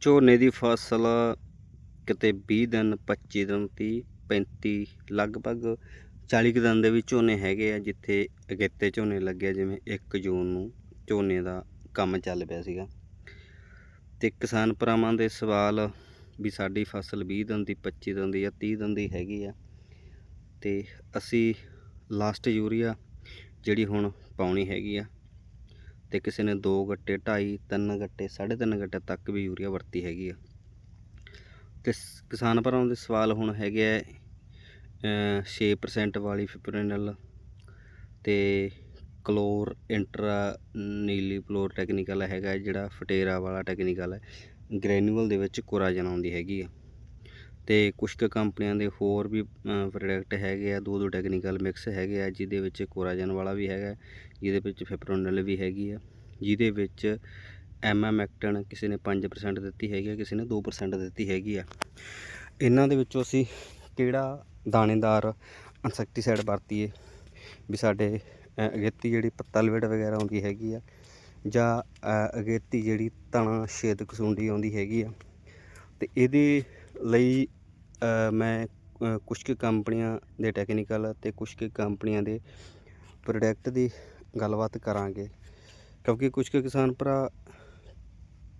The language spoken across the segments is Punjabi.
ਝੋਨੇ ਦੀ ਫਸਲ ਕਿਤੇ 20 ਦਿਨ 25 ਦਿਨ 30 35 ਲਗਭਗ 40 ਕੁ ਦਿਨ ਦੇ ਵੀ ਝੋਨੇ ਹੈਗੇ ਆ, ਜਿੱਥੇ ਅਗੇਤੇ ਝੋਨੇ ਲੱਗੇ ਜਿਵੇਂ 1 ਜੂਨ ਨੂੰ ਝੋਨੇ ਦਾ ਕੰਮ ਚੱਲ ਪਿਆ ਸੀਗਾ। ਤੇ ਕਿਸਾਨ ਭਰਾਵਾਂ ਦੇ ਸਵਾਲ ਵੀ ਸਾਡੀ ਫਸਲ 20 ਦਿਨ ਦੀ 25 ਦਿਨ ਦੀ ਜਾਂ 30 ਦਿਨ ਦੀ ਹੈਗੀ ਆ। ਤੇ ਅਸੀਂ ਲਾਸਟ ਯੂਰੀਆ ਜਿਹੜੀ ਹੁਣ ਪਾਉਣੀ ਹੈਗੀ ਆ ਤੇ ਕਿਸੇ ਨੇ 2 ਗੱਟੇ 2.5 3 ਗੱਟੇ 3.5 ਗੱਟੇ ਤੱਕ ਵੀ ਯੂਰੀਆ ਵਰਤੀ ਹੈਗੀ ਆ। ਤੇ ਕਿਸਾਨ ਭਰਾਵਾਂ ਦੇ ਸਵਾਲ ਹੁਣ ਹੈਗੇ ਆ ਅ, 6% ਵਾਲੀ ਫਿਪਰਿਨਲ ਤੇ chlorantraniliprole technical ਹੈਗਾ ਜਿਹੜਾ ਫਟੇਰਾ ਵਾਲਾ ਟੈਕਨੀਕਲ ਹੈ। ਗ੍ਰੈਨੂਅਲ ਦੇ ਵਿੱਚ ਕੋਰਾਜਨ ਆਉਂਦੀ ਹੈਗੀ ਆ। ਤੇ ਕੁਝ ਕੁ ਕੰਪਨੀਆਂ ਦੇ ਹੋਰ ਵੀ ਪ੍ਰੋਡਕਟ ਹੈਗੇ ਆ ਦੋ ਦੋ ਟੈਕਨੀਕਲ ਮਿਕਸ ਹੈਗੇ ਆ, ਜਿਹਦੇ ਵਿੱਚ ਕੋਰਾਜਨ ਵਾਲਾ ਵੀ ਹੈਗਾ, ਜਿਹਦੇ ਵਿੱਚ ਫਿਪਰੋਨਲ ਵੀ ਹੈਗੀ ਆ, ਜਿਹਦੇ ਵਿੱਚ ਐਮਐਮ ਐਕਟਨ ਕਿਸੇ ਨੇ 5% ਦਿੱਤੀ ਹੈਗੀ ਆ, ਕਿਸੇ ਨੇ 2% ਦਿੱਤੀ ਹੈਗੀ ਆ। ਇਹਨਾਂ ਦੇ ਵਿੱਚੋਂ ਅਸੀਂ ਕਿਹੜਾ ਦਾਣੇਦਾਰ ਇਨਸੈਕਟੀਸਾਈਡ ਵਰਤੀਏ? ਵੀ ਸਾਡੇ ਅਗੇਤੀ ਜਿਹੜੀ ਪੱਤਾ ਲਵੇਟ ਵਗੈਰਾ ਆਉਂਦੀ ਹੈਗੀ ਆ, ਜਾਂ ਅਗੇਤੀ ਜਿਹੜੀ ਤਣਾ ਛੇਦਕ ਸੁੰਡੀ ਆਉਂਦੀ ਹੈਗੀ ਆ, ਤੇ ਇਹਦੇ ਲਈ ਮੈਂ ਕੁਛ ਕੁ ਕੰਪਨੀਆਂ ਦੇ ਟੈਕਨੀਕਲ ਅਤੇ ਕੁਛ ਕੁ ਕੰਪਨੀਆਂ ਦੇ ਪ੍ਰੋਡਕਟ ਦੀ ਗੱਲਬਾਤ ਕਰਾਂਗੇ। ਕਿਉਂਕਿ ਕੁਛ ਕੁ ਕਿਸਾਨ ਭਰਾ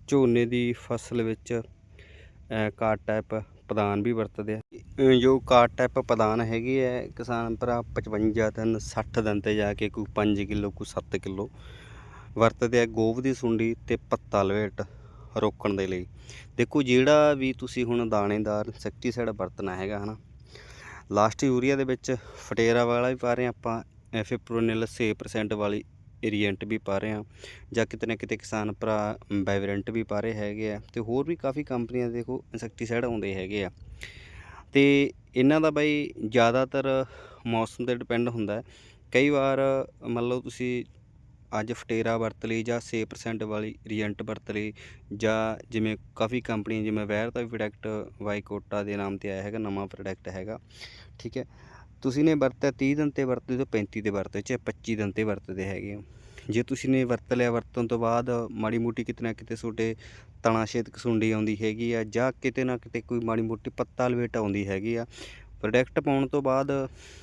ਝੋਨੇ ਦੀ ਫਸਲ ਵਿੱਚ ਅ, ਕਾਟ ਟਾਈਪ ਪਦਾਨ ਵੀ ਵਰਤਦੇ ਆ। ਜੋ ਕਾਟ ਟਾਈਪ ਪ੍ਰਦਾਨ ਹੈਗੀ ਹੈ ਕਿਸਾਨ ਭਰਾ 55 ਦਿਨ 60 ਦਿਨ ਤੇ ਜਾ ਕੇ ਕੋਈ 5 ਕਿਲੋ ਕੋਈ 7 ਕਿਲੋ ਵਰਤਦੇ ਆ ਗੋਭ ਦੀ ਸੁੰਡੀ ਤੇ ਪੱਤਾ ਲਵੇਟ। ਰੋਕਣ ਦੇ ਲਈ। ਦੇਖੋ, ਜਿਹੜਾ ਵੀ ਤੁਸੀਂ ਹੁਣ ਦਾਣੇਦਾਰ ਇਨਸੈਕਟੀਸਾਈਡ ਵਰਤਣਾ ਹੈਗਾ, ਹਨਾ। ਲਾਸਟ ਯੂਰੀਆ ਦੇ ਵਿੱਚ ਫਟੇਰਾ ਵਾਲਾ ਵੀ ਪਾ ਰਹੇ ਹਾਂ ਆਪਾਂ ਐਫਿਪਰੋਨਿਲ 6% ਵਾਲੀ ਏਰੀਐਂਟ ਵੀ ਪਾ ਰਹੇ ਹਾਂ, ਜਾਂ ਕਿਤੇ ਨਾ ਕਿਤੇ ਕਿਸਾਨ ਭਰਾ ਬਾਈਵਰੈਂਟ ਵੀ ਪਾ ਰਹੇ ਹੈਗੇ ਆ, ਤੇ ਹੋਰ ਵੀ ਕਾਫੀ ਕੰਪਨੀਆਂ ਦੇ ਦੇਖੋ ਇਨਸੈਕਟੀਸਾਈਡ ਆਉਂਦੇ ਹੈਗੇ ਆ। ਤੇ ਇਹਨਾਂ ਦਾ ਬਾਈ ਜ਼ਿਆਦਾਤਰ ਮੌਸਮ ਤੇ ਡਿਪੈਂਡ ਹੁੰਦਾ ਹੈ। ਕਈ ਵਾਰ ਮੰਨ ਲਓ ਤੁਸੀਂ ਅੱਜ ਫਟੇਰਾ ਵਰਤ ਲਈ ਜਾਂ 6% ਵਾਲੀ ਰੀਐਂਟ ਵਰਤ ਲਈ ਜਾਂ ਜਿਵੇਂ ਕਾਫੀ ਕੰਪਨੀ ਜਿਵੇਂ ਵੈਰ ਦਾ ਵੀ ਪ੍ਰੋਡਕਟ ਵਾਈਕੋਟਾ ਦੇ ਨਾਮ ਤੇ ਆਇਆ ਹੈਗਾ, ਨਵਾਂ ਪ੍ਰੋਡਕਟ ਹੈਗਾ, ਠੀਕ ਹੈ। ਤੁਸੀਂ ਨੇ ਵਰਤਿਆ 30 ਦਿਨ ਤੇ ਵਰਤਦੇ ਤੋਂ 35 ਤੇ ਵਰਤੇ ਚਾਹੇ 25 ਦਿਨ ਤੇ ਵਰਤਦੇ ਹੈਗੇ ਹੋ। ਜੇ ਤੁਸੀਂ ਨੇ ਵਰਤ ਲਿਆ, ਵਰਤਣ ਤੋਂ ਬਾਅਦ ਮਾੜੀ ਮੋਟੀ ਕਿਤੇ ਨਾ ਕਿਤੇ ਤੁਹਾਡੇ ਤਣਾ ਛੇਦਕ ਸੁੰਡੀ ਆਉਂਦੀ ਹੈਗੀ ਆ ਜਾਂ ਕਿਤੇ ਨਾ ਕਿਤੇ ਕੋਈ ਮਾੜੀ ਮੋਟੀ ਪੱਤਾ ਲਵੇਟ ਆਉਂਦੀ ਹੈਗੀ ਆ ਪ੍ਰੋਡਕਟ ਪਾਉਣ ਤੋਂ ਬਾਅਦ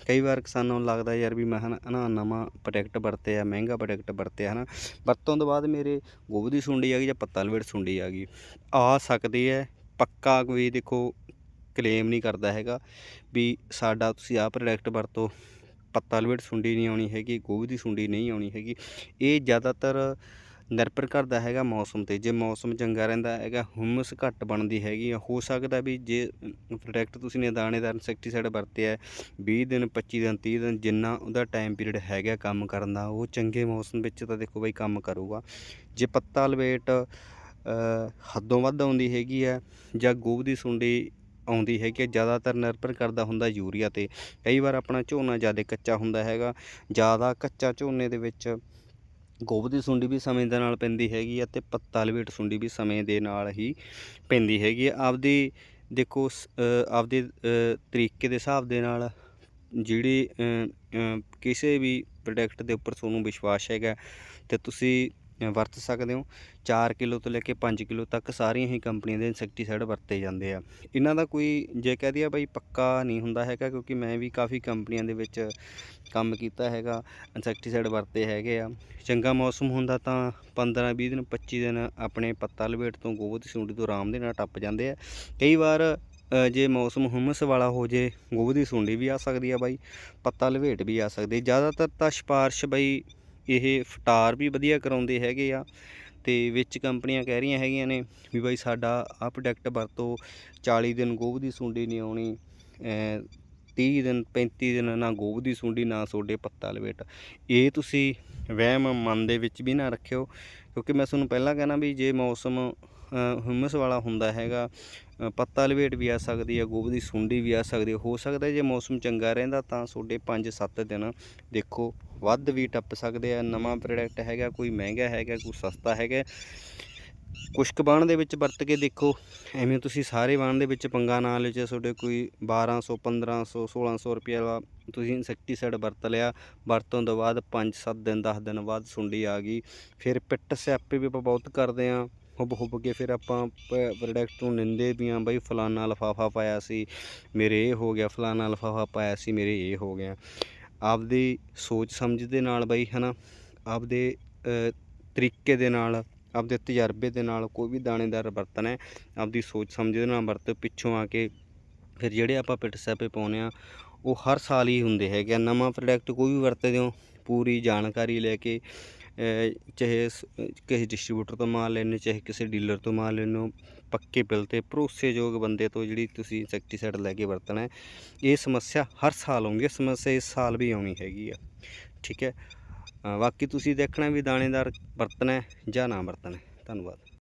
ਕਈ ਵਾਰ ਕਿਸਾਨਾਂ ਨੂੰ ਲੱਗਦਾ ਯਾਰ ਵੀ ਮੈਂ ਹਨਾ ਨਾ ਨਵਾਂ ਪ੍ਰੋਡਕਟ ਵਰਤਿਆ, ਮਹਿੰਗਾ ਪ੍ਰੋਡਕਟ ਵਰਤਿਆ ਹਨਾ। ਵਰਤੋਂ ਤੋਂ ਬਾਅਦ ਮੇਰੇ ਗੋਭ ਦੀ ਸੁੰਡੀ ਆ ਗਈ ਜਾਂ ਪੱਤਾ ਲਵੇਟ ਸੁੰਡੀ ਆ ਗਈ। ਆ ਸਕਦੀ ਹੈ, ਪੱਕਾ ਕੋਈ ਦੇਖੋ ਕਲੇਮ ਨਹੀਂ ਕਰਦਾ ਹੈਗਾ ਵੀ ਸਾਡਾ ਤੁਸੀਂ ਆਹ ਪ੍ਰੋਡਕਟ ਵਰਤੋ। ਪੱਤਾ ਲਵੇਟ ਸੁੰਡੀ ਨਹੀਂ ਆਉਣੀ ਹੈਗੀ, ਗੋਭ ਦੀ ਸੁੰਡੀ ਨਹੀਂ ਆਉਣੀ ਹੈਗੀ। ਇਹ ਜ਼ਿਆਦਾਤਰ ਨਿਰਭਰ ਕਰਦਾ ਹੈਗਾ ਮੌਸਮ ਤੇ। ਜੇ ਮੌਸਮ ਚੰਗਾ ਰਹਿੰਦਾ ਹੈਗਾ ਹੁਮਸ ਘੱਟ ਬਣਦੀ ਹੈਗੀ ਆ। ਹੋ ਸਕਦਾ ਵੀ ਜੇ ਪ੍ਰੋਡਕਟ ਤੁਸੀਂ ਨੇ ਦਾਣੇਦਾਰ ਇਨਸੈਕਟੀਸਾਈਡ ਵਰਤਿਆ ਹੈ, 20 ਦਿਨ 25 ਦਿਨ 30 ਦਿਨ ਜਿੰਨਾ ਉਹਦਾ ਟਾਈਮ ਪੀਰੀਅਡ ਹੈਗਾ ਕੰਮ ਕਰਨ ਦਾ ਉਹ ਚੰਗੇ ਮੌਸਮ ਵਿੱਚ ਤਾਂ ਦੇਖੋ ਬਈ ਕੰਮ ਕਰੂਗਾ। ਜੇ ਪੱਤਾ ਲਵੇਟ ਹੱਦੋਂ ਵੱਧ ਆਉਂਦੀ ਹੈਗੀ ਆ ਜਾਂ ਗੋਭ ਦੀ ਸੁੰਡੀ ਆਉਂਦੀ ਹੈਗੀ ਆ, ਜ਼ਿਆਦਾਤਰ ਨਿਰਭਰ ਕਰਦਾ ਹੁੰਦਾ ਯੂਰੀਆ ਤੇ। ਕਈ ਵਾਰ ਆਪਣਾ ਝੋਨਾ ਜ਼ਿਆਦਾ ਕੱਚਾ ਹੁੰਦਾ ਹੈਗਾ ਜ਼ਿਆਦਾ ਕੱਚਾ ਝੋਨੇ ਦੇ ਵਿੱਚ ਗੋਭ ਦੀ ਸੁੰਡੀ ਵੀ ਸਮੇਂ ਦੇ ਨਾਲ ਪੈਂਦੀ ਹੈਗੀ ਆ ਤੇ ਪੱਤਾ ਲਵੇਟ ਸੁੰਡੀ ਵੀ ਸਮੇਂ ਦੇ ਨਾਲ ਹੀ ਪੈਂਦੀ ਹੈਗੀ ਆ। ਆਪਦੀ ਦੇਖੋ ਸ- ਆਪਦੇ ਤਰੀਕੇ ਦੇ ਹਿਸਾਬ ਦੇ ਨਾਲ ਜਿਹੜੀ ਕਿਸੇ ਵੀ ਪ੍ਰੋਡਕਟ ਦੇ ਉੱਪਰ ਤੁਹਾਨੂੰ ਵਿਸ਼ਵਾਸ ਹੈਗਾ ਤੇ ਤੁਸੀਂ ਵਰਤ ਸਕਦੇ ਹੋ। 4 ਕਿਲੋ ਤੋਂ ਲੈ ਕੇ 5 ਕਿਲੋ ਤੱਕ ਸਾਰੀਆਂ ਹੀ ਕੰਪਨੀਆਂ ਦੇ ਇਨਸੈਕਟੀਸਾਈਡ ਵਰਤੇ ਜਾਂਦੇ ਆ। ਇਹਨਾਂ ਦਾ ਕੋਈ ਜੇ ਕਹਿ ਦਈਏ ਬਈ ਪੱਕਾ ਨਹੀਂ ਹੁੰਦਾ ਹੈਗਾ, ਕਿਉਂਕਿ ਮੈਂ ਵੀ ਕਾਫੀ ਕੰਪਨੀਆਂ ਦੇ ਵਿੱਚ ਕੰਮ ਕੀਤਾ ਹੈਗਾ ਇਨਸੈਕਟੀਸਾਈਡ ਵਰਤੇ ਹੈਗੇ ਆ। ਚੰਗਾ ਮੌਸਮ ਹੁੰਦਾ ਤਾਂ 15 20 ਦਿਨ 25 ਦਿਨ ਆਪਣੇ ਪੱਤਾ ਲਵੇਟ ਤੋਂ ਗੋਭ ਦੀ ਸੁੰਡੀ ਤੋਂ ਆਰਾਮ ਦੇ ਨਾਲ ਟੱਪ ਜਾਂਦੇ ਆ। ਕਈ ਵਾਰ ਜੇ ਮੌਸਮ ਹੁਮਸ ਵਾਲਾ ਹੋ ਜੇ ਗੋਭ ਦੀ ਸੁੰਡੀ ਵੀ ਆ ਸਕਦੀ ਆ ਬਾਈ, ਪੱਤਾ ਲਵੇਟ ਵੀ ਆ ਸਕਦੀ। ਜ਼ਿਆਦਾਤਰ ਤਾਂ ਸਿਫਾਰਿਸ਼ ਬਾਈ ਇਹ ਫਟਾਰ ਵੀ ਵਧੀਆ ਕਰਾਉਂਦੇ ਹੈਗੇ ਆ ਤੇ ਵਿੱਚ ਕੰਪਨੀਆਂ ਕਹਿ ਰਹੀਆਂ ਹੈਗੀਆਂ ਨੇ ਵੀ ਬਾਈ ਸਾਡਾ ਆਹ ਪ੍ਰੋਡਕਟ ਵਰਤੋ 40 ਦਿਨ ਗੋਭ ਦੀ ਸੁੰਡੀ ਨਹੀਂ ਆਉਣੀ ਅ, 30 ਦਿਨ 35 ਦਿਨ ਨਾ ਗੋਭ ਦੀ ਸੁੰਡੀ ਨਾ ਸੋਡੇ ਪੱਤਾ ਲਵੇਟ ਇਹ ਤੁਸੀਂ ਵਹਿਮ ਮਨ ਦੇ ਵਿੱਚ ਵੀ ਨਾ ਰੱਖਿਓ ਕਿਉਂਕਿ ਮੈਂ ਤੁਹਾਨੂੰ ਪਹਿਲਾਂ ਕਹਿਣਾ ਵੀ ਜੇ ਮੌਸਮ ਅ, ਵਾਲਾ ਹੁੰਦਾ ਹੈਗਾ। ਪੱਤਾ ਲਵੇਟ ਵੀ ਆ ਸਕਦੀ ਹੈ ਗੋਭ ਦੀ ਸੁੰਡੀ ਵੀ ਆ ਸਕਦੀ ਹੋ ਸਕਦਾ ਜੇ ਮੌਸਮ ਚੰਗਾ ਰਹਿੰਦਾ ਤਾਂ ਤੁਹਾਡੇ 5-7 ਦਿਨ ਦੇਖੋ ਵੱਧ ਵੀ ਟੱਪ ਸਕਦੇ ਆ। ਨਵਾਂ ਪ੍ਰੋਡਕਟ ਹੈਗਾ ਕੋਈ ਮਹਿੰਗਾ ਹੈਗਾ ਕੋਈ ਸਸਤਾ ਹੈਗਾ। ਕੁਸ਼ਕ ਕੁ ਬਾਣ ਦੇ ਵਿੱਚ ਵਰਤ ਕੇ ਦੇਖੋ ਐਵੇਂ ਤੁਸੀਂ ਸਾਰੇ ਬਾਣ ਦੇ ਵਿੱਚ ਪੰਗਾ ਨਾ ਲਿਓ। ਜੇ ਤੁਹਾਡੇ ਕੋਈ 1200 1500 1600 ਰੁਪਏ ਦਾ ਤੁਸੀਂ ਇਨਸੈਕਟੀਸਾਈਡ ਵਰਤ ਲਿਆ ਵਰਤੋਂ ਤੋਂ ਬਾਅਦ 5-7 ਦਿਨ 10 ਦਿਨ ਬਾਅਦ ਸੁੰਡੀ ਆ ਗਈ। ਫਿਰ ਪਿੱਟ ਸਿਆਪੇ ਵੀ ਆਪਾਂ ਬਹੁਤ ਕਰਦੇ ਆ। ਹੁੱਬ ਹੁੱਬ ਕੇ ਫਿਰ ਆਪਾਂ ਪ੍ਰੋਡਕਟ ਨੂੰ ਨਿੰਦੇ ਵੀ ਹਾਂ, ਬਈ ਫਲਾਨਾ ਲਫਾਫਾ ਪਾਇਆ ਸੀ, ਮੇਰੇ ਇਹ ਹੋ ਗਿਆ, ਫਲਾਨਾ ਲਫਾਫਾ ਪਾਇਆ ਸੀ, ਮੇਰੇ ਇਹ ਹੋ ਗਿਆ ਆਪਦੀ ਸੋਚ ਸਮਝ ਦੇ ਨਾਲ ਬਈ, ਹਨਾ, ਆਪਦੇ ਤਰੀਕੇ ਦੇ ਨਾਲ, ਆਪਦੇ ਤਜਰਬੇ ਦੇ ਨਾਲ ਕੋਈ ਵੀ ਦਾਣੇਦਾਰ ਵਰਤਣਾ ਹੈ, ਆਪਦੀ ਸੋਚ ਸਮਝ ਦੇ ਨਾਲ ਵਰਤ, ਪਿੱਛੋਂ ਆ ਕੇ ਫਿਰ ਜਿਹੜੇ ਆਪਾਂ ਪਿੱਟ ਸੈਪੇ ਪਾਉਂਦੇ ਆ ਉਹ ਹਰ ਸਾਲ ਹੀ ਹੁੰਦੇ ਹੈਗੇ ਆ। ਨਵਾਂ ਪ੍ਰੋਡਕਟ ਕੋਈ ਵੀ ਵਰਤਦੇ ਹੋ, ਪੂਰੀ ਜਾਣਕਾਰੀ ਲੈ ਕੇ ਚਾਹੇ ਕਿਸੇ ਡਿਸਟਰੀਬਿਊਟਰ ਤੋਂ ਮਾਲ ਲੈਣੇ ਚਾਹੇ ਕਿਸੇ ਡੀਲਰ ਤੋਂ ਮਾਲ ਲੈਣੇ ਹੋ, ਪੱਕੇ ਬਿੱਲ ਤੇ ਭਰੋਸੇਯੋਗ ਬੰਦੇ ਤੋਂ ਜਿਹੜੀ ਤੁਸੀਂ ਇਨਸੈਕਟੀਸਾਈਡ ਲੈ ਕੇ ਵਰਤਣਾ ਹੈ, ਇਹ ਸਮੱਸਿਆ ਹਰ ਸਾਲ ਆਉਂਦੀ ਹੈ, ਸਮੱਸਿਆ ਇਸ ਸਾਲ ਵੀ ਆਉਣੀ ਹੈਗੀ ਆ। ਠੀਕ ਹੈ। ਬਾਕੀ ਤੁਸੀਂ ਦੇਖਣਾ ਵੀ ਦਾਣੇਦਾਰ ਵਰਤਣਾ ਜਾਂ ਨਾ ਵਰਤਣਾ ਧੰਨਵਾਦ।